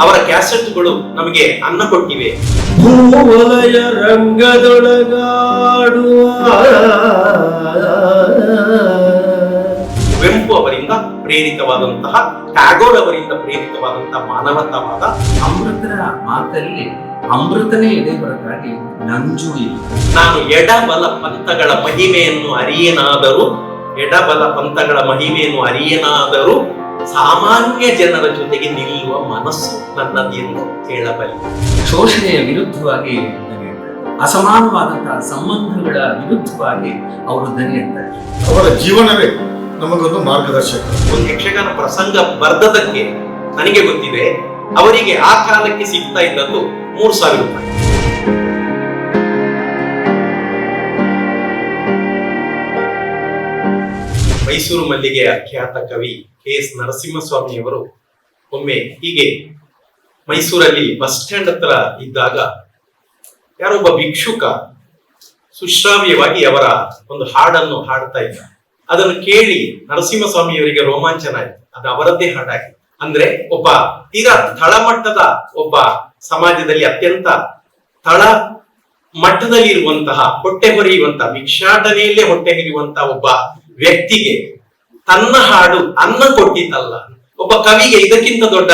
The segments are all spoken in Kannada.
ಅವರ ಕ್ಯಾಸೆಟ್ಗಳು ನಮಗೆ ಅನ್ನ ಕೊಟ್ಟಿವೆ. ಭೂವಲಯ ರಂಗದೊಳಗಾಡುವ. ಕುವೆಂಪು ಅವರಿಂದ ಪ್ರೇರಿತವಾದಂತಹ ಟ್ಯಾಗೋರ್ ಅವರಿಂದ ಪ್ರೇರಿತವಾದಂತಹ ಮಾನವತಾವಾದ ಅಮೃತರ ಮಾತಲ್ಲಿ ಅಮೃತನೇ ಇದೆ ಹೊರತಾಗಿ ನಂಜು ಇಲ್ಲ. ನಾನು ಎಡಬಲ ಪಂಥಗಳ ಮಹಿಮೆಯನ್ನು ಅರಿಯನಾದರೂ ಎಡಬಲ ಪಂಥಗಳ ಮಹಿಮೆಯನ್ನು ಅರಿಯನಾದರೂ ಸಾಮಾನ್ಯ ಜನರ ಜೊತೆಗೆ ನಿಲ್ಲುವ ಮನಸ್ಸು ನನ್ನದು ಎಂದು ಹೇಳಬಲ್ಲೆ. ಶೋಷಣೆಯ ವಿರುದ್ಧವಾಗಿ. ಅಸಮಾನವಾದಂತಹ ಸಂಬಂಧಗಳ ವಿರುದ್ಧವಾಗಿ ಅವರು ದನಿ ಅವರ ಜೀವನವೇ ನಮಗೊಂದು ಮಾರ್ಗದರ್ಶಕ. ಒಂದು ಯಕ್ಷಗಾನ ಪ್ರಸಂಗ ಬರ್ದದಕ್ಕೆ ನನಗೆ ಗೊತ್ತಿದೆ ಅವರಿಗೆ ಆ ಕಾಲಕ್ಕೆ ಸಿಗ್ತಾ ಇದ್ದದ್ದು ಮೂರು ಸಾವಿರ ರೂಪಾಯಿ. ಮೈಸೂರು ಮಲ್ಲಿಗೆ ಅಖ್ಯಾತ ಕವಿ ಕೆ ಎಸ್ ನರಸಿಂಹಸ್ವಾಮಿಯವರು ಒಮ್ಮೆ ಹೀಗೆ ಮೈಸೂರಲ್ಲಿ ಬಸ್ ಸ್ಟ್ಯಾಂಡ್ ಹತ್ರ ಇದ್ದಾಗ ಯಾರೊಬ್ಬ ಭಿಕ್ಷುಕ ಸುಶ್ರಾವ್ಯವಾಗಿ ಅವರ ಒಂದು ಹಾಡನ್ನು ಹಾಡ್ತಾ ಇದ್ದ. ಅದನ್ನು ಕೇಳಿ ನರಸಿಂಹಸ್ವಾಮಿಯವರಿಗೆ ರೋಮಾಂಚನ ಆಯ್ತು ಅದು ಅವರದ್ದೇ ಹಾಡಾಗಿ. ಅಂದ್ರೆ ಒಬ್ಬ ತೀರಾ ತಳಮಟ್ಟದ ಒಬ್ಬ ಸಮಾಜದಲ್ಲಿ ಅತ್ಯಂತ ತಳ ಮಟ್ಟದಲ್ಲಿ ಇರುವಂತಹ ಹೊಟ್ಟೆ ಹೊರೆಯುವಂತಹ ಭಿಕ್ಷಾಟನೆಯಲ್ಲೇ ಹೊಟ್ಟೆ ಹಿರಿಯುವಂತಹ ಒಬ್ಬ ವ್ಯಕ್ತಿಗೆ ತನ್ನ ಹಾಡು, ಅನ್ನ ಕೊಟ್ಟಿತಲ್ಲ ಒಬ್ಬ ಕವಿಗೆ ಇದಕ್ಕಿಂತ ದೊಡ್ಡ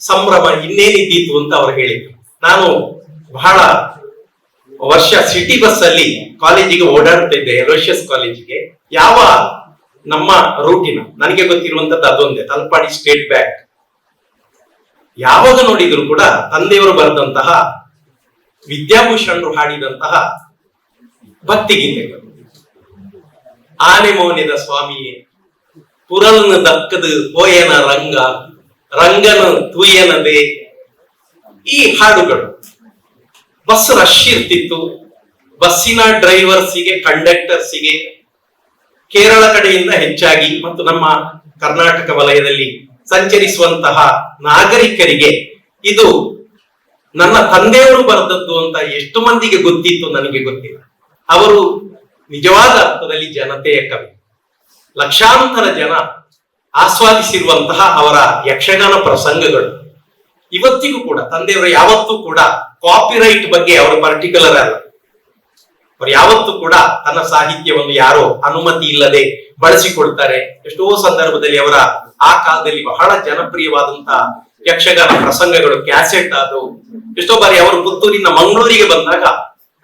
ಸಂಭ್ರಮ ಇನ್ನೇನಿದ್ದೀತು ಅಂತ ಅವರು ಹೇಳಿದ್ರು. ನಾನು ಬಹಳ ವರ್ಷ ಸಿಟಿ ಬಸ್ ಅಲ್ಲಿ ಕಾಲೇಜಿಗೆ ಓಡಾಡ್ತಾ ಇದ್ದೆ ಎಲೋಷಿಯಸ್ ಕಾಲೇಜಿಗೆ. ಯಾವ ನಮ್ಮ ರೂಟಿನ ನನಗೆ ಗೊತ್ತಿರುವಂತದ್ದು ಅದೊಂದೇ, ತಲಪಾಡಿ ಸ್ಟೇಟ್ ಬ್ಯಾಂಕ್ ಯಾವಾಗ ನೋಡಿದ್ರು ಕೂಡ ತಂದೆಯವರು ಬರೆದಂತಹ, ವಿದ್ಯಾಭೂಷಣರು ಹಾಡಿದಂತಹ ಭಕ್ತಿಗೀತೆಗಳು. ಆನೆ ಮೌನ್ಯದ ಸ್ವಾಮಿಯೇ ಪುರಲ್ನ ದಕ್ಕದು ಹೋಯನ ರಂಗ ರಂಗನ ತೂಯನದೆ ಈ ಹಾಡುಗಳು, ಬಸ್ ರಶ್ ಇರ್ತಿತ್ತು. ಬಸ್ಸಿನ ಡ್ರೈವರ್ಸಿಗೆ ಕಂಡಕ್ಟರ್ಸಿಗೆ ಕೇರಳ ಕಡೆಯಿಂದ ಹೆಚ್ಚಾಗಿ ಮತ್ತು ನಮ್ಮ ಕರ್ನಾಟಕ ವಲಯದಲ್ಲಿ ಸಂಚರಿಸುವಂತಹ ನಾಗರಿಕರಿಗೆ ಇದು ನನ್ನ ತಂದೆಯವರು ಬರೆದದ್ದು ಅಂತ ಎಷ್ಟು ಮಂದಿಗೆ ಗೊತ್ತಿತ್ತು ನನಗೆ ಗೊತ್ತಿಲ್ಲ. ಅವರು ನಿಜವಾದ ಅರ್ಥದಲ್ಲಿ ಜನತೆಯ ಕವಿ. ಲಕ್ಷಾಂತರ ಜನ ಆಸ್ವಾದಿಸಿರುವಂತಹ ಅವರ ಯಕ್ಷಗಾನ ಪ್ರಸಂಗಗಳು. ಇವತ್ತಿಗೂ ಕೂಡ, ತಂದೆಯವರು ಯಾವತ್ತೂ ಕೂಡ ಕಾಪಿರೈಟ್ ಬಗ್ಗೆ ಅವರು ಪರ್ಟಿಕ್ಯುಲರ್ ಅಲ್ಲ. ಅವರು ಯಾವತ್ತೂ ಕೂಡ ತನ್ನ ಸಾಹಿತ್ಯವನ್ನು ಯಾರೋ ಅನುಮತಿ ಇಲ್ಲದೆ ಬಳಸಿಕೊಳ್ತಾರೆ ಎಷ್ಟೋ ಸಂದರ್ಭದಲ್ಲಿ ಅವರ ಆ ಕಾಲದಲ್ಲಿ ಬಹಳ ಜನಪ್ರಿಯವಾದಂತಹ ಯಕ್ಷಗಾನ ಪ್ರಸಂಗಗಳು ಕ್ಯಾಸೆಟ್ ಆದವು ಎಷ್ಟೋ ಬಾರಿ ಅವರು ಪುತ್ತೂರಿನ ಮಂಗಳೂರಿಗೆ ಬಂದಾಗ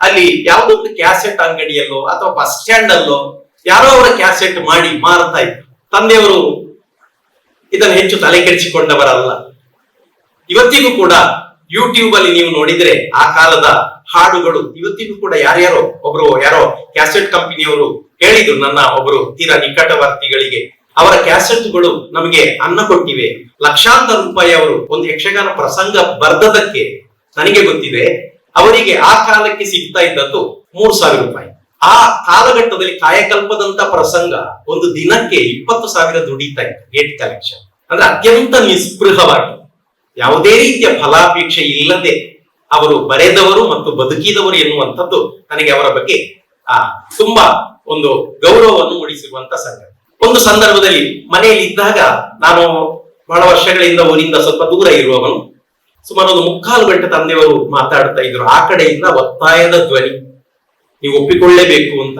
ಅಲ್ಲಿ ಯಾವುದೋ ಒಂದು ಕ್ಯಾಸೆಟ್ ಅಂಗಡಿಯಲ್ಲೋ ಅಥವಾ ಬಸ್ ಸ್ಟ್ಯಾಂಡ್ ಅಲ್ಲೋ ಯಾರೋ ಅವರ ಕ್ಯಾಸೆಟ್ ಮಾಡಿ ಮಾರ್ತಾ ಇದ್ರು. ತಂದೆಯವರು ಇದನ್ನು ಹೆಚ್ಚು ತಲೆ ಕೆಡಿಸಿಕೊಂಡವರಲ್ಲ ಇವತ್ತಿಗೂ ಕೂಡ ಯೂಟ್ಯೂಬ್ ಅಲ್ಲಿ ನೀವು ನೋಡಿದ್ರೆ ಆ ಕಾಲದ ಹಾಡುಗಳು, ಇವತ್ತಿಗೂ ಕೂಡ ಯಾರ್ಯಾರೋ ಒಬ್ರು, ಯಾರೋ ಕ್ಯಾಸೆಟ್ ಕಂಪನಿಯವರು ಹೇಳಿದ್ರು, ನನ್ನ ಒಬ್ರು ತೀರಾ ನಿಕಟವರ್ತಿಗಳಿಗೆ, ಅವರ ಕ್ಯಾಸೆಟ್ಗಳು ನಮಗೆ ಅನ್ನ ಕೊಟ್ಟಿವೆ. ಲಕ್ಷಾಂತರ ರೂಪಾಯಿ ಅವರು ಒಂದು ಯಕ್ಷಗಾನ ಪ್ರಸಂಗ ಬರ್ದದಕ್ಕೆ ನನಗೆ ಗೊತ್ತಿದೆ, ಅವರಿಗೆ ಆ ಕಾಲಕ್ಕೆ ಸಿಗ್ತಾ ಇದ್ದದ್ದು ಮೂರು ಸಾವಿರ ರೂಪಾಯಿ. ಆ ಕಾಲಘಟ್ಟದಲ್ಲಿ ಕಾಯಕಲ್ಪದಂತ ಪ್ರಸಂಗ ಒಂದು ದಿನಕ್ಕೆ ಇಪ್ಪತ್ತು ಸಾವಿರ ದುಡಿತಾ ಇತ್ತು ಗೇಟ್ ಕಲೆಕ್ಷನ್ ಅಂದ್ರೆ ಅತ್ಯಂತ ನಿಸ್ಪೃಹವಾಗಿ. ಯಾವುದೇ ರೀತಿಯ ಫಲಾಪೇಕ್ಷೆ ಇಲ್ಲದೆ ಅವರು ಬರೆದವರು ಮತ್ತು ಬದುಕಿದವರು ಎನ್ನುವಂಥದ್ದು ನನಗೆ ಅವರ ಬಗ್ಗೆ, ಆ, ತುಂಬಾ ಒಂದು ಗೌರವವನ್ನು ಮೂಡಿಸಿರುವಂತ ಸಂಗತಿ. ಒಂದು ಸಂದರ್ಭದಲ್ಲಿ ಮನೆಯಲ್ಲಿ ಇದ್ದಾಗ ನಾನು ಬಹಳ ವರ್ಷಗಳಿಂದ ಊರಿಂದ ಸ್ವಲ್ಪ ದೂರ ಇರುವವನು. ಸುಮಾರು ಒಂದು ಮುಕ್ಕಾಲು ಗಂಟೆ ತಂದೆಯವರು ಮಾತಾಡ್ತಾ ಇದ್ರು. ಆ ಕಡೆಯಿಂದ ಒತ್ತಾಯದ ಧ್ವನಿ. ನೀವು ಒಪ್ಪಿಕೊಳ್ಳೇಬೇಕು ಅಂತ.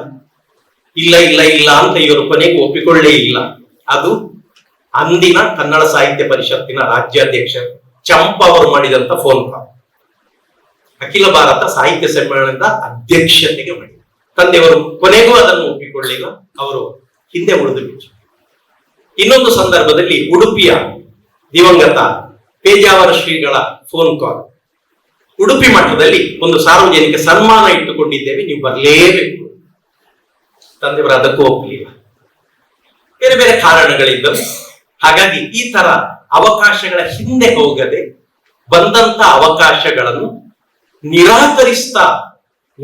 ಇಲ್ಲ ಇಲ್ಲ ಇಲ್ಲ ಅಂತ ಇವರು ಕೊನೆಗೆ ಒಪ್ಪಿಕೊಳ್ಳೇ ಇಲ್ಲ. ಅದು ಅಂದಿನ ಕನ್ನಡ ಸಾಹಿತ್ಯ ಪರಿಷತ್ತಿನ ರಾಜ್ಯಾಧ್ಯಕ್ಷ ಚಂಪ ಅವರು ಮಾಡಿದಂತ ಫೋನ್ ಕಾಲ್ ಅಖಿಲ ಭಾರತ ಸಾಹಿತ್ಯ ಸಮ್ಮೇಳನದ ಅಧ್ಯಕ್ಷತೆಗೆ ಮಾಡಿ ತಂದೆಯವರು ಕೊನೆಗೂ ಅದನ್ನು ಒಪ್ಪಿಕೊಳ್ಳಿಲ್ಲ ಅವರು ಹಿಂದೆ ಉಳಿದು ಬಿಟ್ಟರು ಇನ್ನೊಂದು ಸಂದರ್ಭದಲ್ಲಿ ಉಡುಪಿಯ ದಿವಂಗತ ಪೇಜಾವರ ಶ್ರೀಗಳ ಫೋನ್ ಕಾಲ್ ಉಡುಪಿ ಮಠದಲ್ಲಿ ಒಂದು ಸಾರ್ವಜನಿಕ ಸನ್ಮಾನ ಇಟ್ಟುಕೊಂಡಿದ್ದೇವೆ. ನೀವು ಬರಲೇಬೇಕು. ತಂದೆಯವರು ಅದಕ್ಕೂ ಒಪ್ಪಲಿಲ್ಲ. ಬೇರೆ ಬೇರೆ ಕಾರಣಗಳಿದ್ದವು ಹಾಗಾಗಿ ಈ ತರ ಅವಕಾಶಗಳ ಹಿಂದೆ ಹೋಗದೆ ಬಂದಂತ ಅವಕಾಶಗಳನ್ನು ನಿರಾಕರಿಸ್ತಾ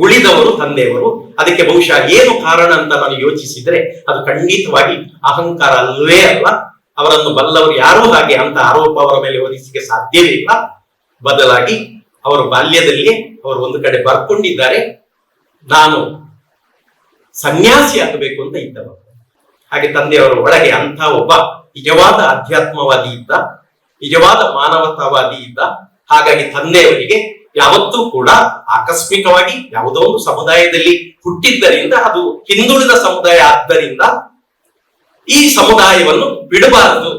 ಉಳಿದವರು ತಂದೆಯವರು. ಅದಕ್ಕೆ ಬಹುಶಃ ಏನು ಕಾರಣ ಅಂತ ನಾನು ಯೋಚಿಸಿದ್ರೆ ಅದು ಖಂಡಿತವಾಗಿ ಅಹಂಕಾರ ಅಲ್ವೇ ಅಲ್ಲ. ಅವರನ್ನು ಬಲ್ಲವರು ಯಾರೂ ಹಾಗೆ ಅಂತ ಆರೋಪ ಅವರ ಮೇಲೆ ಹೊರಿಸಿಕೆ ಸಾಧ್ಯವೇ ಇಲ್ಲ. ಬದಲಾಗಿ ಅವರು ಬಾಲ್ಯದಲ್ಲಿ ಅವರು ಒಂದು ಕಡೆ ಬರ್ಕೊಂಡಿದ್ದಾರೆ. ನಾನು ಸನ್ಯಾಸಿ ಆಗಬೇಕು ಅಂತ ಇದ್ದವರು ಹಾಗೆ ತಂದೆಯವರ ಒಳಗೆ ಅಂತ ಒಬ್ಬ ನಿಜವಾದ ಅಧ್ಯಾತ್ಮವಾದಿ ಇದ್ದ, ನಿಜವಾದ ಮಾನವತಾವಾದಿ ಇದ್ದ. ಹಾಗಾಗಿ ತಂದೆಯವರಿಗೆ ಯಾವತ್ತೂ ಕೂಡ ಆಕಸ್ಮಿಕವಾಗಿ ಯಾವುದೋ ಒಂದು ಸಮುದಾಯದಲ್ಲಿ ಹುಟ್ಟಿದ್ದರಿಂದ, ಅದು ಹಿಂದುಳಿದ ಸಮುದಾಯ ಆದ್ದರಿಂದ ಈ ಸಮುದಾಯವನ್ನು ಬಿಡಬಾರದು.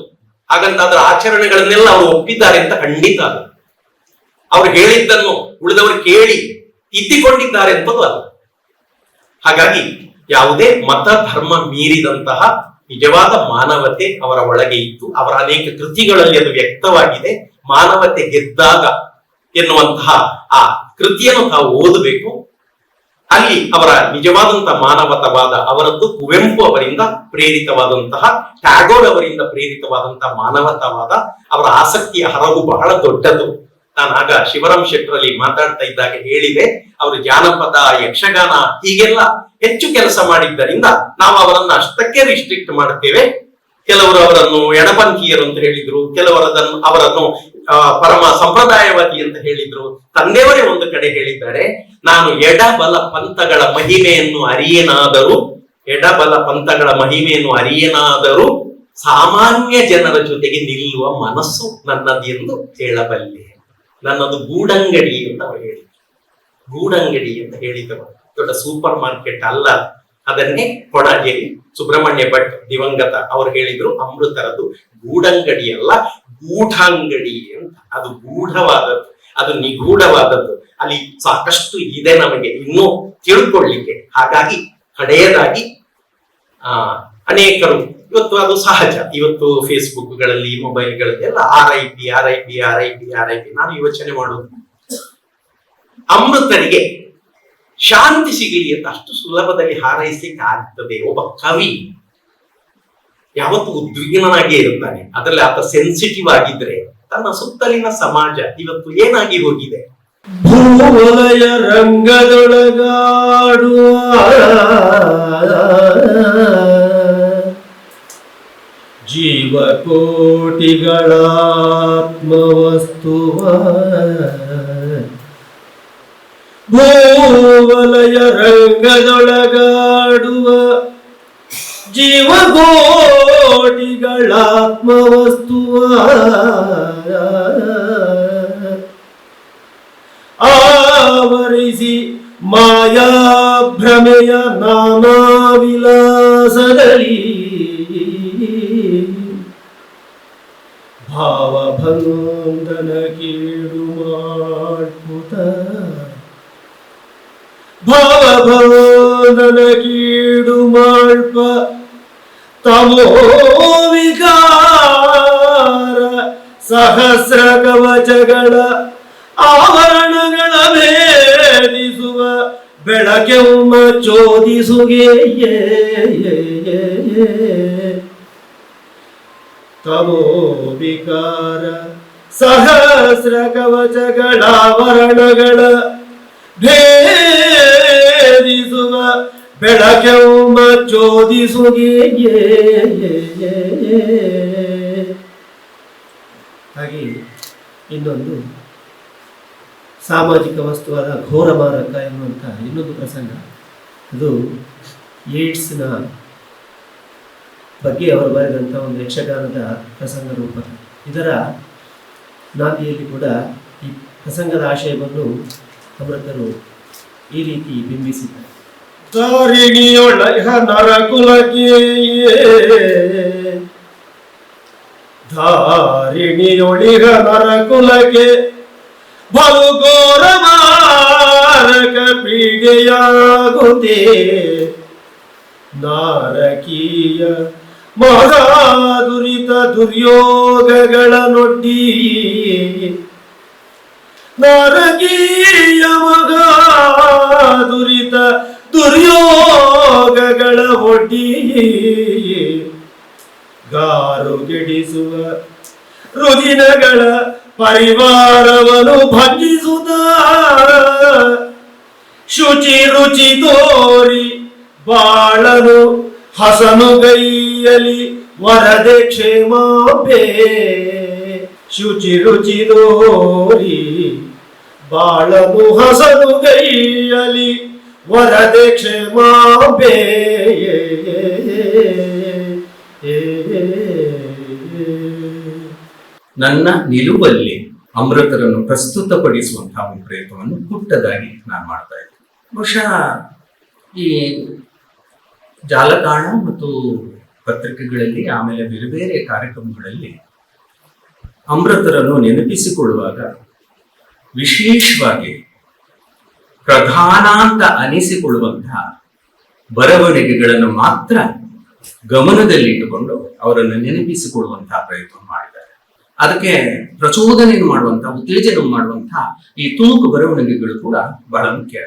ಹಾಗಂತ ಅದರ ಆಚರಣೆಗಳನ್ನೆಲ್ಲ ಅವರು ಒಪ್ಪಿದ್ದಾರೆ ಅಂತ ಖಂಡಿತ ಅಲ್ಲ. ಅವರು ಹೇಳಿದ್ದನ್ನು ಉಳಿದವರು ಕೇಳಿ ಇದ್ದಿಕೊಂಡಿದ್ದಾರೆ ಎಂಬುದು ಅಲ್ಲ ಹಾಗಾಗಿ ಯಾವುದೇ ಮತ ಧರ್ಮ ಮೀರಿದಂತಹ ನಿಜವಾದ ಮಾನವತೆ ಅವರ ಒಳಗೆ ಇತ್ತು ಅವರ ಅನೇಕ ಕೃತಿಗಳಲ್ಲಿ ಅದು ವ್ಯಕ್ತವಾಗಿದೆ. ಮಾನವತೆ ಗೆದ್ದಾಗ ಎನ್ನುವಂತಹ ಆ ಕೃತಿಯನ್ನು ನಾವು ಓದಬೇಕು. ಅಲ್ಲಿ ಅವರ ನಿಜವಾದಂತಹ ಮಾನವತವಾದ, ಅವರದ್ದು ಕುವೆಂಪು ಅವರಿಂದ ಪ್ರೇರಿತವಾದಂತಹ, ಟ್ಯಾಗೋರ್ ಅವರಿಂದ ಪ್ರೇರಿತವಾದಂತಹ ಮಾನವತವಾದ, ಅವರ ಆಸಕ್ತಿಯ ಹರವು ಬಹಳ ದೊಡ್ಡದು. ನಾನು ಆಗ ಶಿವರಾಮ್ ಶೆಟ್ಟರಲ್ಲಿ ಮಾತಾಡ್ತಾ ಇದ್ದಾಗ ಹೇಳಿದೆ, ಅವರು ಜಾನಪದ, ಯಕ್ಷಗಾನ ಹೀಗೆಲ್ಲ ಹೆಚ್ಚು ಕೆಲಸ ಮಾಡಿದ್ದರಿಂದ ನಾವು ಅವರನ್ನ ಅಷ್ಟಕ್ಕೆ ರಿಸ್ಟ್ರಿಕ್ಟ್ ಮಾಡ್ತೇವೆ. ಕೆಲವರು ಅವರನ್ನು ಎಡಪಂಥೀಯರು ಅಂತ ಹೇಳಿದ್ರು ಕೆಲವರು ಅದನ್ನು ಅವರನ್ನು ಪರಮ ಸಂಪ್ರದಾಯವಾದಿ ಅಂತ ಹೇಳಿದ್ರು. ತಂದೆಯವರೇ ಒಂದು ಕಡೆ ಹೇಳಿದ್ದಾರೆ, ನಾನು ಎಡಬಲ ಪಂಥಗಳ ಮಹಿಮೆಯನ್ನು ಅರಿಯೇನಾದರೂ, ಎಡಬಲ ಪಂಥಗಳ ಮಹಿಮೆಯನ್ನು ಅರಿಯೇನಾದರೂ ಸಾಮಾನ್ಯ ಜನರ ಜೊತೆಗೆ ನಿಲ್ಲುವ ಮನಸ್ಸು ನನ್ನದು ಎಂದು ಹೇಳಬಲ್ಲೆ. ನನ್ನದು ಗೂಡಂಗಡಿ ಅಂತ ಅವರು ಹೇಳಿದ್ರು. ಗೂಡಂಗಡಿ ಅಂತ ಹೇಳಿದರು. ದೊಡ್ಡ ಸೂಪರ್ ಮಾರ್ಕೆಟ್ ಅಲ್ಲ. ಅದನ್ನೇ ಕೊಡಗೇರಿ, ಸುಬ್ರಹ್ಮಣ್ಯ ಭಟ್, ದಿವಂಗತ ಅವರು ಹೇಳಿದ್ರು ಅಮೃತರದು ಗೂಡಂಗಡಿ ಅಲ್ಲ, ಗೂಢಾಂಗಡಿ ಅಂತ. ಅದು ಗೂಢವಾದದ್ದು, ಅದು ನಿಗೂಢವಾದದ್ದು. ಅಲ್ಲಿ ಸಾಕಷ್ಟು ಇದೆ ನಮಗೆ. ಇನ್ನೂ ತಿಳ್ಕೊಳ್ಳಿಕ್ಕೆ ಹಾಗಾಗಿ ಕಡೆಯದಾಗಿ ಅನೇಕರು ಇವತ್ತು ಅದು ಸಹಜ. ಇವತ್ತು ಫೇಸ್ಬುಕ್ಗಳಲ್ಲಿ ಮೊಬೈಲ್ಗಳಲ್ಲಿ ಎಲ್ಲ R I P R I P R I P R I P ನಾನು ಯೋಚನೆ ಮಾಡೋದು. ಅಮೃತರಿಗೆ ಶಾಂತಿ ಸಿಗಲಿ ಅಂತ ಅಷ್ಟು ಸುಲಭದಲ್ಲಿ ಹಾರೈಸಲಿಕ್ಕೆ ಆಗ್ತದೆ ಒಬ್ಬ ಕವಿ. ಯಾವತ್ತು ಉದ್ವಿಗ್ನನಾಗಿ ಇರ್ತಾನೆ ಅದರಲ್ಲಿ ಆತ ಸೆನ್ಸಿಟಿವ್ ಆಗಿದ್ರೆ ತನ್ನ ಸುತ್ತಲಿನ ಸಮಾಜ ಇವತ್ತು ಏನಾಗಿ ಹೋಗಿದೆ? ಭೂವಲಯ ರಂಗದೊಳಗಾಡುವ ಜೀವಕೋಟಿಗಳಾತ್ಮವಸ್ತುವ ಭೂವಲಯ ರಂಗದೊಳಗಾಡುವ ಜೀವಕೋಟಿಗಳಾತ್ಮವಸ್ತುವ ಆವರಿಸಿ ಮಾಯಾ ಭ್ರಮೆಯ ನಾನಾ ವಿಲಾಸದಲ್ಲಿ ಭಾವಭಂಗನ ಕೇಳು ಮಾಡ್ಪುತ ಭಾವಭಂಗನ ಕೀಡು ಮಾಡ್ಪ ತಮೋ ವಿಕಾರ ಸಹಸ್ರ ಕವಚಗಳ ಭೇದಿಸುವ ಬೆಳಕೆಮ್ಮ ಚೋದಿಸುಗೆ ತಮೋ ವಿಕಾರ ಸಹಸ್ರ ಕವಚಗಳ ಆವರಣಗಳ ಭೇದಿಸುವ ಬೆಳಕೆಮ್ಮ ಚೋದಿಸುಗೆ ಹಾಗೆ ಇನ್ನೊಂದು ಸಾಮಾಜಿಕ ವಸ್ತುವಾದ ಘೋರ ಮಾರಕ ಎನ್ನುವಂಥ ಇನ್ನೊಂದು ಪ್ರಸಂಗ. ಅದು ಏಡ್ಸ್ನ ಬಗ್ಗೆ ಅವರು ಬರೆದಂಥ ಒಂದು ಯಕ್ಷಗಾನದ ಪ್ರಸಂಗ ರೂಪ. ಇದರ ನಾಂದಿಯಲ್ಲಿ ಕೂಡ ಈ ಪ್ರಸಂಗದ ಆಶಯವನ್ನು ಅಮೃತರು ಈ ರೀತಿ ಬಿಂಬಿಸಿದ್ದಾರೆ. ಧಾರಿಣಿಯೊಳಿಗ ನರಕುಲಕ್ಕೆ ಧಾರಿಣಿಯೊಳಿಗ ನರಕುಲಕ್ಕೆ ಬಲು ಘೋರ ಮಾರಕ ಪೀಡೆಯಾಗುತ್ತೇ ನಾರಕೀಯ ಮಹಾದುರಿತ ದುರ್ಯೋಗಗಳ ನೊಡ್ಡಿ. ನಾರಕೀಯ ಮಹಾದುರಿತ ದುರ್ಯೋಗಗಳ ಒಡ್ಡಿ. ಗಾರು ಗಿಡಿಸುವ ರುದಿನಗಳ ಪರಿವಾರವನ್ನು ಭಂಜಿಸುತ್ತ ಶುಚಿ ರುಚಿ ತೋರಿ ಬಾಳನು ಹಸನುಗೈಯಲಿ ವರದೆ ಕ್ಷೇಮಾಂಬೆ ಶುಚಿ ರುಚಿ ತೋರಿ ಬಾಳನು ಹಸನುಗೈಯಲಿ ವರದೆ ಕ್ಷೇಮಾಂಬೆ ನನ್ನ ನಿಲುವಲ್ಲಿ ಅಮೃತರನ್ನು ಪ್ರಸ್ತುತಪಡಿಸುವಂತಹ ಒಂದು ಪ್ರಯತ್ನವನ್ನು ಪುಟ್ಟದಾಗಿ ನಾನು ಮಾಡ್ತಾ ಇದ್ದೆ. ಬಹುಶಃ ಈ ಜಾಲತಾಣ ಮತ್ತು ಪತ್ರಿಕೆಗಳಲ್ಲಿ, ಆಮೇಲೆ ಬೇರೆ ಬೇರೆ ಕಾರ್ಯಕ್ರಮಗಳಲ್ಲಿ ಅಮೃತರನ್ನು ನೆನಪಿಸಿಕೊಳ್ಳುವಾಗ ವಿಶೇಷವಾಗಿ ಪ್ರಧಾನ ಅಂತ ಅನಿಸಿಕೊಳ್ಳುವಂತಹ ಬರವಣಿಗೆಗಳನ್ನು ಮಾತ್ರ ಗಮನದಲ್ಲಿಟ್ಟುಕೊಂಡು ಅವರನ್ನು ನೆನಪಿಸಿಕೊಳ್ಳುವಂತಹ ಪ್ರಯತ್ನ ಮಾಡಿದ್ದಾರೆ ಅದಕ್ಕೆ ಪ್ರಚೋದನೆ ಮಾಡುವಂತಹ, ಉತ್ತೇಜನ ಮಾಡುವಂತಹ ಈ ತುಣುಕು ಬರವಣಿಗೆಗಳು ಕೂಡ ಬಹಳ ಮುಖ್ಯ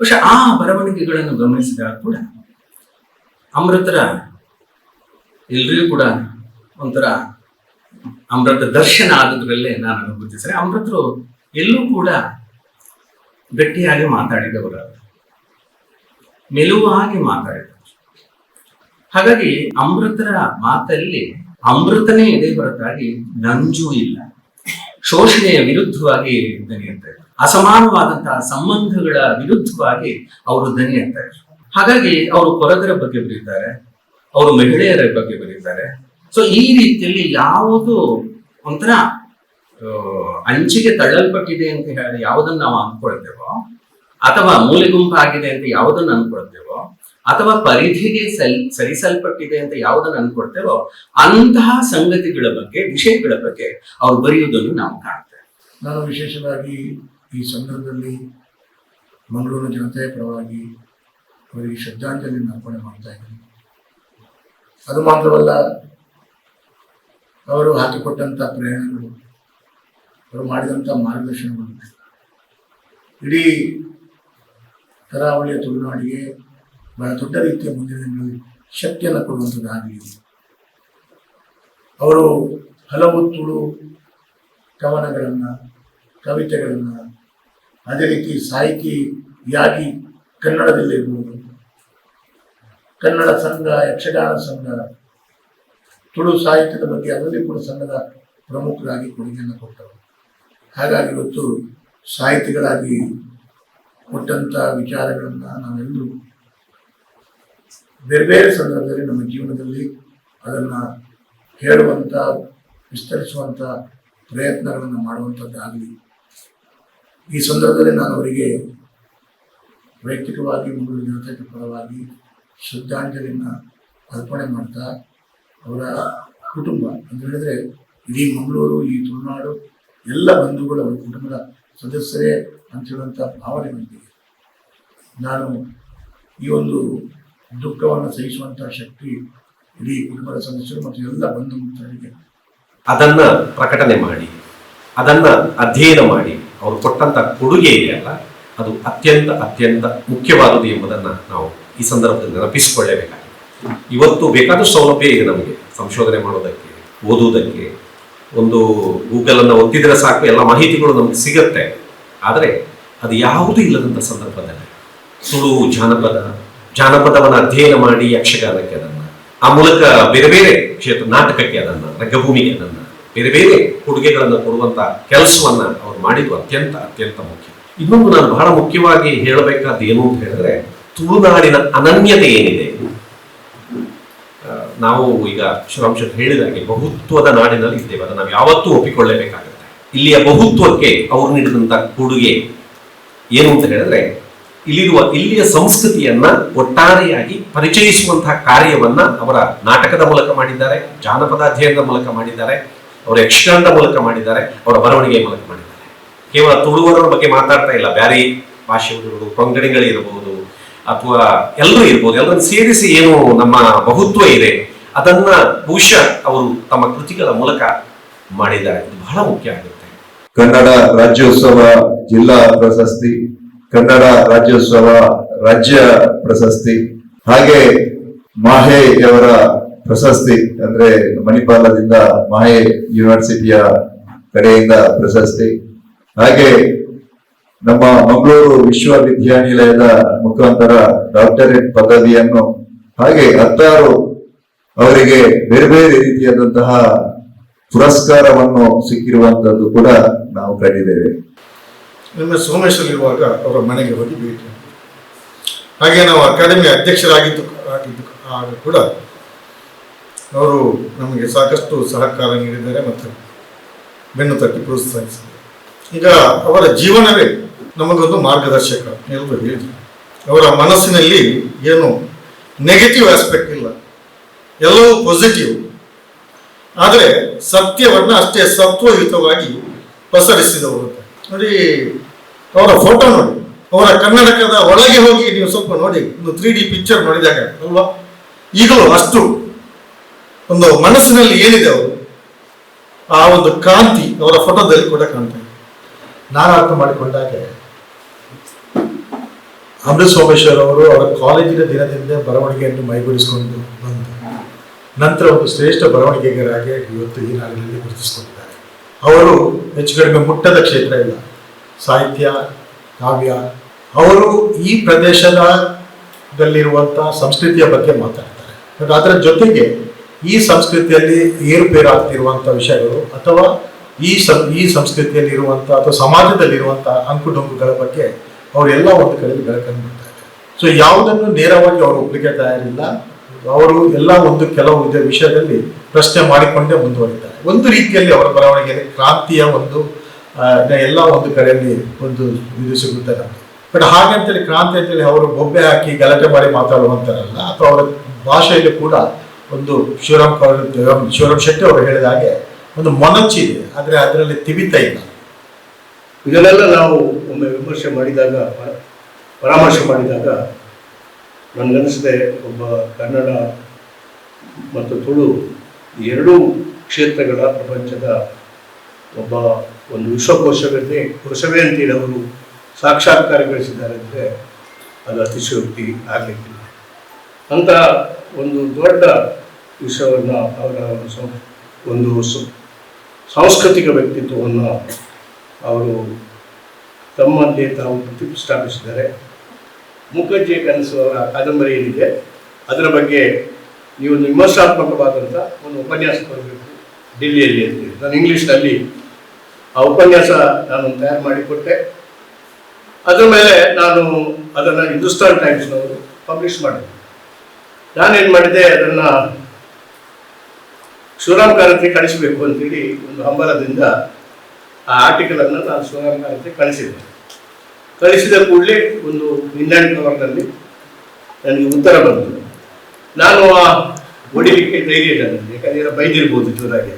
ಬಹುಶಃ ಆ ಬರವಣಿಗೆಗಳನ್ನು ಗಮನಿಸಿದಾಗ ಕೂಡ ಅಮೃತರ ಎಲ್ರಿಗೂ ಕೂಡ ಒಂಥರ ಅಮೃತ ದರ್ಶನ ಆದದ್ರಲ್ಲೇ ನಾನು ಅನುಭವಿಸಿದ್ರೆ ಅಮೃತರು ಎಲ್ಲೂ ಕೂಡ ಗಟ್ಟಿಯಾಗಿ ಮಾತಾಡಿದವರು ಮೆಲುವಾಗಿ ಮಾತಾಡಿದವರು. ಹಾಗಾಗಿ ಅಮೃತರ ಮಾತಲ್ಲಿ ಅಮೃತನೇ ಎದೆ ಹೊರತಾಗಿ ನಂಜೂ ಇಲ್ಲ. ಶೋಷಣೆಯ ವಿರುದ್ಧವಾಗಿ ದನಿ ಇರ್ತಾರೆ ಅಸಮಾನವಾದಂತಹ ಸಂಬಂಧಗಳ ವಿರುದ್ಧವಾಗಿ ಅವರು ದನಿ ಇರ್ತಾರೆ ಹಾಗಾಗಿ ಅವರು ಕೊರಗರ ಬಗ್ಗೆ ಬರೀತಾರೆ, ಅವರು ಮಹಿಳೆಯರ ಬಗ್ಗೆ ಬರೀತಾರೆ. ಸೊ ಈ ರೀತಿಯಲ್ಲಿ ಯಾವುದು ಒಂಥರ ಅಂಚಿಗೆ ತಳ್ಳಲ್ಪಟ್ಟಿದೆ ಅಂತ ಹೇಳಿ ಯಾವುದನ್ನ ನಾವು ಅನ್ಕೊಳ್ತೇವೋ ಅಥವಾ ಮೂಲೆ ಗುಂಪಾಗಿದೆ ಅಂತ ಯಾವುದನ್ನ ಅನ್ಕೊಳ್ತೇವೋ ಅಥವಾ ಪರಿಧಿಗೆ ಸಲ್, ಸರಿಸಲ್ಪಟ್ಟಿದೆ ಅಂತ ಯಾವುದನ್ನು ಅನ್ಕೊಡ್ತೇವೋ ಅಂತಹ ಸಂಗತಿಗಳ ಬಗ್ಗೆ, ವಿಷಯಗಳ ಬಗ್ಗೆ ಅವ್ರು ಬರೆಯುವುದನ್ನು ನಾವು ಕಾಣ್ತೇವೆ. ನಾನು ವಿಶೇಷವಾಗಿ ಈ ಸಂದರ್ಭದಲ್ಲಿ ಮಂಗಳೂರಿನ ಜನತೆಯ ಪರವಾಗಿ ಅವರಿಗೆ ಶ್ರದ್ಧಾಂಜಲಿಯನ್ನು ಅರ್ಪಣೆ ಮಾಡ್ತಾ ಇದ್ದೀನಿ. ಅದು ಮಾತ್ರವಲ್ಲ, ಅವರು ಹಾಕಿಕೊಟ್ಟಂಥ ಪ್ರಯಾಣಗಳು, ಅವರು ಮಾಡಿದಂಥ ಮಾರ್ಗದರ್ಶನಗಳು, ಇಡೀ ಕರಾವಳಿಯ ತುಳುನಾಡಿಗೆ ಬಹಳ ದೊಡ್ಡ ರೀತಿಯ ಮುಂದಿನ ದಿನಗಳಲ್ಲಿ ಶಕ್ತಿಯನ್ನು ಕೊಡುವಂಥದ್ದಾಗಲಿ ಅವರು ಹಲವು ತುಳು ಕವನಗಳನ್ನು, ಕವಿತೆಗಳನ್ನು, ಅದೇ ರೀತಿ ಸಾಹಿತಿಯಾಗಿ ಕನ್ನಡದಲ್ಲಿರ್ಬೋದು ಕನ್ನಡ ಸಂಘ, ಯಕ್ಷಗಾನ ಸಂಘ, ತುಳು ಸಾಹಿತ್ಯದ ಬಗ್ಗೆ ಅದರಲ್ಲಿ ಕೂಡ ಸಂಘದ ಪ್ರಮುಖರಾಗಿ ಕೊಡುಗೆಯನ್ನು ಕೊಟ್ಟರು. ಹಾಗಾಗಿ ಇವತ್ತು ಸಾಹಿತಿಗಳಾಗಿ ಕೊಟ್ಟಂಥ ವಿಚಾರಗಳನ್ನು ನಾವೆಲ್ಲರೂ ಬೇರೆ ಬೇರೆ ಸಂದರ್ಭದಲ್ಲಿ ನಮ್ಮ ಜೀವನದಲ್ಲಿ ಅದನ್ನು ಹೇಳುವಂಥ ವಿಸ್ತರಿಸುವಂಥ ಪ್ರಯತ್ನಗಳನ್ನು ಮಾಡುವಂಥದ್ದಾಗಲಿ. ಈ ಸಂದರ್ಭದಲ್ಲಿ ನಾನು ಅವರಿಗೆ ವೈಯಕ್ತಿಕವಾಗಿ ಮಂಗಳೂರು ಜನತೆಗೆ ಪರವಾಗಿ ಶ್ರದ್ಧಾಂಜಲಿಯನ್ನು ಅರ್ಪಣೆ ಮಾಡ್ತಾ, ಅವರ ಕುಟುಂಬ ಅಂತ ಹೇಳಿದ್ರೆ ಇಡೀ ಮಂಗಳೂರು, ಈ ತುಳುನಾಡು, ಎಲ್ಲ ಬಂಧುಗಳು ಅವರ ಕುಟುಂಬದ ಸದಸ್ಯರೇ ಅಂತ ಹೇಳುವಂಥ ಭಾವನೆ ಬಂದಿದೆ. ನಾನು ಈ ಒಂದು ದುಃಖವನ್ನು ಸಹಿಸುವಂತಹ ಶಕ್ತಿ ಇಡೀ ಕುಟುಂಬದ ಸದಸ್ಯರು ಮತ್ತು ಎಲ್ಲ ಬಂಧು ಮಿತ್ರರಿಗೆ. ಅದನ್ನ ಪ್ರಕಟಣೆ ಮಾಡಿ, ಅದನ್ನ ಅಧ್ಯಯನ ಮಾಡಿ. ಅವರು ಕೊಟ್ಟಂತ ಕೊಡುಗೆ ಇದೆಯಲ್ಲ ಅದು ಅತ್ಯಂತ ಅತ್ಯಂತ ಮುಖ್ಯವಾದುದು ಎಂಬುದನ್ನು ನಾವು ಈ ಸಂದರ್ಭದಲ್ಲಿ ನೆನಪಿಸಿಕೊಳ್ಳಬೇಕಾಗಿದೆ. ಇವತ್ತು ಬೇಕಾದಷ್ಟು ಸೌಲಭ್ಯ ಇದೆ ನಮಗೆ, ಸಂಶೋಧನೆ ಮಾಡೋದಕ್ಕೆ, ಓದುವುದಕ್ಕೆ. ಒಂದು ಗೂಗಲ್ ಅನ್ನು ಒತ್ತಿದ್ರೆ ಸಾಕು, ಎಲ್ಲ ಮಾಹಿತಿಗಳು ನಮ್ಗೆ ಸಿಗುತ್ತೆ. ಆದರೆ ಅದು ಯಾವುದೂ ಇಲ್ಲದಂಥ ಸಂದರ್ಭದಲ್ಲಿ, ಸುಳು ಜಾನಪದ ಜಾನಪದವನ್ನು ಅಧ್ಯಯನ ಮಾಡಿ ಯಕ್ಷಗಾನಕ್ಕೆ ಅದನ್ನ. ಆ ಮೂಲಕ ಬೇರೆ ಬೇರೆ ಕ್ಷೇತ್ರ, ನಾಟಕಕ್ಕೆ ಅದನ್ನ, ರಂಗಭೂಮಿಗೆ ಅದನ್ನ, ಬೇರೆ ಬೇರೆ ಕೊಡುಗೆಗಳನ್ನು ಕೊಡುವಂತ ಕೆಲಸವನ್ನ ಅವ್ರು ಮಾಡಿದ್ದು ಅತ್ಯಂತ ಅತ್ಯಂತ ಮುಖ್ಯ. ಇನ್ನೊಂದು ನಾನು ಬಹಳ ಮುಖ್ಯವಾಗಿ ಹೇಳಬೇಕಾದ ಏನು ಅಂತ ಹೇಳಿದ್ರೆ, ತುಳುನಾಡಿನ ಅನನ್ಯತೆ ಏನಿದೆ? ನಾವು ಈಗ ಶಿವಾಂಶ ಹೇಳಿದ ಹೇಳಿದಾಗೆ ಬಹುತ್ವದ ನಾಡಿನಲ್ಲಿ ಇದ್ದೇವೆ. ಅದನ್ನು ನಾವು ಯಾವತ್ತೂ ಒಪ್ಪಿಕೊಳ್ಳಬೇಕಾಗುತ್ತೆ. ಇಲ್ಲಿಯ ಬಹುತ್ವಕ್ಕೆ ಅವರು ನೀಡಿದಂತ ಕೊಡುಗೆ ಏನು ಅಂತ ಹೇಳಿದ್ರೆ ಇಲ್ಲಿರುವ ಇಲ್ಲಿಯ ಸಂಸ್ಕೃತಿಯನ್ನ ಒಟ್ಟಾರೆಯಾಗಿ ಪರಿಚಯಿಸುವಂತಹ ಕಾರ್ಯವನ್ನ ಅವರ ನಾಟಕದ ಮೂಲಕ ಮಾಡಿದ್ದಾರೆ ಜಾನಪದ ಅಧ್ಯಯನದ ಮೂಲಕ ಮಾಡಿದ್ದಾರೆ, ಅವರ ಯಕ್ಷಗಾನದ ಮೂಲಕ ಮಾಡಿದ್ದಾರೆ, ಅವರ ಬರವಣಿಗೆಯ ಮೂಲಕ ಮಾಡಿದ್ದಾರೆ. ಕೇವಲ ತುಳುವರ ಬಗ್ಗೆ ಮಾತಾಡ್ತಾ ಇಲ್ಲ. ಬ್ಯಾರಿ ಭಾಷೆಗಳಿರ್ಬೋದು ಕೊಂಗಡಿಗಳಿರಬಹುದು ಅಥವಾ ಎಲ್ಲರೂ ಇರ್ಬೋದು ಎಲ್ಲರನ್ನು ಸೇರಿಸಿ ಏನು ನಮ್ಮ ಬಹುತ್ವ ಇದೆ, ಅದನ್ನ ಬಹುಶಃ ಅವರು ತಮ್ಮ ಕೃತಿಗಳ ಮೂಲಕ ಮಾಡಿದ್ದಾರೆ. ಬಹಳ ಮುಖ್ಯ ಆಗುತ್ತೆ. ಕನ್ನಡ ರಾಜ್ಯೋತ್ಸವ ಜಿಲ್ಲಾ ಪ್ರಶಸ್ತಿ ಕನ್ನಡ ರಾಜ್ಯೋತ್ಸವ ರಾಜ್ಯ ಪ್ರಶಸ್ತಿ, ಹಾಗೆ ಮಾಹೆಯವರ ಪ್ರಶಸ್ತಿ, ಅಂದ್ರೆ ಮಣಿಪಾಲದಿಂದ ಮಾಹೆ ಯೂನಿವರ್ಸಿಟಿಯ ಕಡೆಯಿಂದ ಪ್ರಶಸ್ತಿ, ಹಾಗೆ ನಮ್ಮ ಮಂಗಳೂರು ವಿಶ್ವವಿದ್ಯಾನಿಲಯದ ಮುಖಾಂತರ ಡಾಕ್ಟರೇಟ್ ಪದವಿಯನ್ನು, ಹಾಗೆ ಹತ್ತಾರು ಅವರಿಗೆ ಬೇರೆ ಬೇರೆ ರೀತಿಯಾದಂತಹ ಪುರಸ್ಕಾರವನ್ನು ಸಿಕ್ಕಿರುವಂತದ್ದು ಕೂಡ ನಾವು ಕಂಡಿದ್ದೇವೆ. ನಿಮ್ಮ ಸೋಮೇಶ್ವರಲ್ಲಿರುವಾಗ ಅವರ ಮನೆಗೆ ಹೋಗಿ ಭೇಟಿ ಹಾಗೆ ನಾವು ಅಕಾಡೆಮಿ ಅಧ್ಯಕ್ಷರಾಗಿದ್ದು, ಆಗಿದ್ದು ಆಗ ಕೂಡ ಅವರು ನಮಗೆ ಸಾಕಷ್ಟು ಸಹಕಾರ ನೀಡಿದ್ದಾರೆ ಮತ್ತು ಬೆನ್ನು ತಟ್ಟಿ ಪ್ರೋತ್ಸಾಹಿಸಿದ್ದಾರೆ. ಈಗ ಅವರ ಜೀವನವೇ ನಮಗೊಂದು ಮಾರ್ಗದರ್ಶಕ ಎಲ್ಲರೂ ಹೇಳಿದ್ರು. ಅವರ ಮನಸ್ಸಿನಲ್ಲಿ ಏನು ನೆಗೆಟಿವ್ ಆಸ್ಪೆಕ್ಟ್ ಇಲ್ಲ. ಎಲ್ಲವೂ ಪಾಸಿಟಿವ್ ಆದರೆ ಸತ್ಯವನ್ನು ಅಷ್ಟೇ ಸತ್ವಯುತವಾಗಿ ಪಸರಿಸಿದವರು ನೋಡಿ ಅವರ ಫೋಟೋ ನೋಡಿ. ಅವರ ಕನ್ನಡಕದ ಒಳಗೆ ಹೋಗಿ ನೀವು ಸ್ವಲ್ಪ ನೋಡಿ. ಒಂದು ತ್ರೀ ಡಿ ಪಿಕ್ಚರ್ ನೋಡಿದಾಗ ಅಲ್ವಾ? ಈಗಲೂ ಅಷ್ಟು ಒಂದು ಮನಸ್ಸಿನಲ್ಲಿ ಏನಿದೆ ಅವರು ಆ ಒಂದು ಕಾಂತಿ ಅವರ ಫೋಟೋದಲ್ಲಿ ಕೂಡ ಕಾಣ್ತಾ ಇದೆ. ನಾನು ಅರ್ಥ ಮಾಡಿಕೊಂಡಾಗ ಅಮೃತ್ ಸೋಮೇಶ್ವರ್ ಅವರು ಅವರ ಕಾಲೇಜಿನ ದಿನದಿಂದ ಬರವಣಿಗೆಯನ್ನು ಮೈಗೂಡಿಸಿಕೊಂಡು ಬಂದು ನಂತರ ಒಂದು ಶ್ರೇಷ್ಠ ಬರವಣಿಗೆಗರಾಗಿ ಇವತ್ತು ಈ ನಾಡಿನಲ್ಲಿ ಗುರುತಿಸಿಕೊಂಡಿದ್ದಾರೆ. ಅವರು ಹೆಚ್ಚು ಕಡಿಮೆ ಮುಟ್ಟದ ಕ್ಷೇತ್ರ ಇಲ್ಲ. ಸಾಹಿತ್ಯ, ಕಾವ್ಯ, ಅವರು ಈ ಪ್ರದೇಶದಲ್ಲಿರುವಂಥ ಸಂಸ್ಕೃತಿಯ ಬಗ್ಗೆ ಮಾತಾಡ್ತಾರೆ. ಬಟ್ ಅದರ ಜೊತೆಗೆ ಈ ಸಂಸ್ಕೃತಿಯಲ್ಲಿ ಏರುಪೇರಾಗ್ತಿರುವಂಥ ವಿಷಯಗಳು ಅಥವಾ ಈ ಸಂ, ಈ ಸಂಸ್ಕೃತಿಯಲ್ಲಿ ಇರುವಂಥ ಅಥವಾ ಸಮಾಜದಲ್ಲಿರುವಂಥ ಅಂಕುಡೊಂಕುಗಳ ಬಗ್ಗೆ ಅವರೆಲ್ಲ ಒಂದು ಕಡೆ ಬೆಳಕನ್ನು ಬಿಡ್ತಾರೆ ಸೊ ಯಾವುದನ್ನು ನೇರವಾಗಿ ಅವರು ಒಪ್ಪಿಗೆ ತಯಾರಿಲ್ಲ. ಅವರು ಎಲ್ಲ ಒಂದು ಕೆಲವು ವಿಷಯದಲ್ಲಿ ಪ್ರಶ್ನೆ ಮಾಡಿಕೊಂಡೇ ಮುಂದುವರಿತಾರೆ ಒಂದು ರೀತಿಯಲ್ಲಿ ಅವರ ಬರವಣಿಗೆಯಲ್ಲಿ ಕ್ರಾಂತಿಯ ಒಂದು ಎಲ್ಲ ಒಂದು ಕಡೆಯಲ್ಲಿ ಒಂದು ಇದು ಸಿಗುತ್ತೆ ಬಟ್ ಹಾಗಂತೇಳಿ ಕ್ರಾಂತಿ ಅಂತೇಳಿ ಅವರು ಬೊಬ್ಬೆ ಹಾಕಿ ಗಲಾಟೆ ಮಾಡಿ ಮಾತಾಡುವಂತಾರಲ್ಲ, ಅಥವಾ ಅವರ ಭಾಷೆಯಲ್ಲಿ ಕೂಡ ಒಂದು ಶಿವರಾಮ್ ಕೌರ್- ಶಿವರಾಮ್ ಶೆಟ್ಟಿ ಅವರು ಹೇಳಿದ ಹಾಗೆ ಒಂದು ಮೊನಚಿದೆ ಆದರೆ ಅದರಲ್ಲಿ ತಿವಿತ ಇಲ್ಲ. ಇದನ್ನೆಲ್ಲ ನಾವು ಒಮ್ಮೆ ವಿಮರ್ಶೆ ಮಾಡಿದಾಗ, ಪರ- ಪರಾಮರ್ಶೆ ಮಾಡಿದಾಗ ನನಗನ್ನಿಸಿದೆ ಒಬ್ಬ ಕನ್ನಡ ಮತ್ತು ತುಳು ಎರಡೂ ಕ್ಷೇತ್ರಗಳ ಪ್ರಪಂಚದ ಒಬ್ಬ ಒಂದು ವಿಶ್ವಕೋಶವನ್ನೇ ಕೋಶವೇ ಅಂತೇಳಿ ಅವರು ಸಾಕ್ಷಾತ್ಕಾರಗೊಳಿಸಿದ್ದಾರೆ ಅಂದರೆ ಅದು ಅತಿಶಯೋಕ್ತಿ ಆಗಲಿಕ್ಕಿಲ್ಲ ಅಂತ ಒಂದು ದೊಡ್ಡ ವಿಷಯವನ್ನು ಅವರ ಒಂದು ಸಾಂಸ್ಕೃತಿಕ ವ್ಯಕ್ತಿತ್ವವನ್ನು ಅವರು ತಮ್ಮಲ್ಲಿ ತಾವು ಪ್ರತಿಷ್ಠಾಪಿಸಿದ್ದಾರೆ. ಮುಖರ್ಜಿ ಕನಸು ಅವರ ಕಾದಂಬರಿ ಏನಿದೆ, ಅದರ ಬಗ್ಗೆ ಈ ಒಂದು ವಿಮರ್ಶಾತ್ಮಕವಾದಂಥ ಒಂದು ಉಪನ್ಯಾಸ ಬರಬೇಕು ಡೆಲ್ಲಿಯಲ್ಲಿ ಅಂತೇಳಿ ನಾನು ಇಂಗ್ಲೀಷ್ನಲ್ಲಿ ಆ ಉಪನ್ಯಾಸ ನಾನು ತಯಾರು ಮಾಡಿಕೊಟ್ಟೆ. ಅದರ ಮೇಲೆ ನಾನು ಅದನ್ನು ಹಿಂದೂಸ್ತಾನ್ ಟೈಮ್ಸ್ನವರು ಪಬ್ಲಿಷ್ ಮಾಡಿದೆ ನಾನೇನು ಮಾಡಿದೆ ಅದನ್ನು ಶಿವರಾಮ್ ಕಾರಂತಿ ಕಳಿಸಬೇಕು ಅಂತೇಳಿ ಒಂದು ಹಂಬಲದಿಂದ ಆ ಆರ್ಟಿಕಲನ್ನು ನಾನು ಶಿವರಾಮ್ ಕಾರಂತಿ ಕಳಿಸಿದೆ ಕಳಿಸಿದ ಕೂಡಲೇ ಒಂದು ಇಂಗ್ಲೆಂಡ್ ಕವರ್ನಲ್ಲಿ ನನಗೆ ಉತ್ತರ ಬಂತು. ನಾನು ಆ ಹೊಡಿಲಿಕ್ಕೆ ಧೈರ್ಯ ಇಲ್ಲ ನನಗೆ ಯಾಕಂದರೆ ಬೈದಿರ್ಬೋದು ಜೋರಾಗಿ.